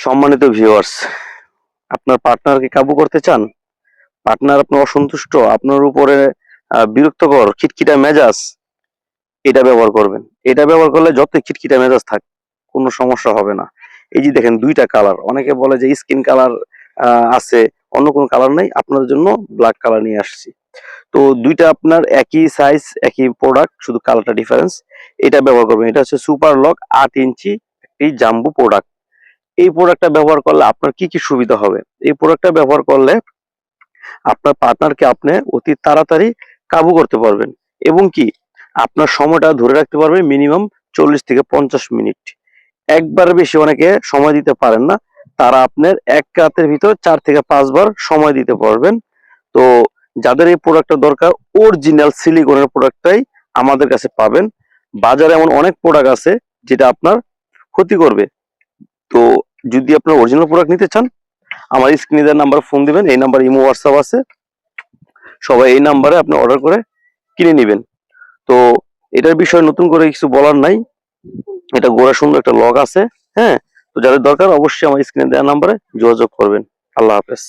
সম্মানিত ভিউয়ার্স আপনার পার্টনারকে কাবু করতে চান? পার্টনার আপনার অসন্তুষ্ট, আপনার উপরে বিরক্তকর, খিটখিটা মেজাজ, এটা ব্যবহার করবেন। এটা ব্যবহার করলে যত খিটখিটা মেজাজ থাক, কোনো সমস্যা হবে না। এই যে দেখেন দুইটা কালার অনেকে বলে যে স্কিন কালার আছে, অন্য কোনো কালার নাই আপনার জন্য ব্ল্যাক কালার নিয়ে আসছি। তো দুইটা আপনার একই সাইজ একই প্রোডাক্ট শুধু কালারটা ডিফারেন্স এটা ব্যবহার করবেন। এটা হচ্ছে সুপার লক আট ইঞ্চি একটি জাম্বু প্রোডাক্ট এই প্রোডাক্টটা ব্যবহার করলে আপনার কি কি সুবিধা হবে? এই প্রোডাক্টটা ব্যবহার করলে আপনার পার্টনারকে আপনি অতি তাড়াতাড়ি কাবু করতে পারবেন। এবং কি? আপনার সময়টা ধরে রাখতে পারবেন মিনিমাম চল্লিশ থেকে পঞ্চাশ মিনিট। একবার বেশি অনেকে সময় দিতে পারেন না। তারা আপনার এক রাতের ভিতর চার থেকে পাঁচবার সময় দিতে পারবেন। তো যাদের এই প্রোডাক্টটা দরকার অরিজিনাল সিলিকনের প্রোডাক্টটাই আমাদের কাছে পাবেন। বাজারে এমন অনেক প্রোডাক্ট আছে যেটা আপনার ক্ষতি করবে। তো যদি আপনার অরিজিনাল প্রোডাক্ট নিতে চান, আমার স্ক্রিনে দেওয়ার নাম্বার ফোন দিবেন, এই নাম্বার ইমো হোয়াটসঅ্যাপ আছে। সবাই এই নাম্বারে আপনি অর্ডার করে কিনে নেবেন। তো এটার বিষয়ে নতুন করে কিছু বলার নাই। এটা গোড়া সুন্দর একটা লগ আছে হ্যাঁ? তো যাদের দরকার, অবশ্যই আমার স্ক্রিনে দেওয়া নাম্বারে যোগাযোগ করবেন। আল্লাহ হাফেজ।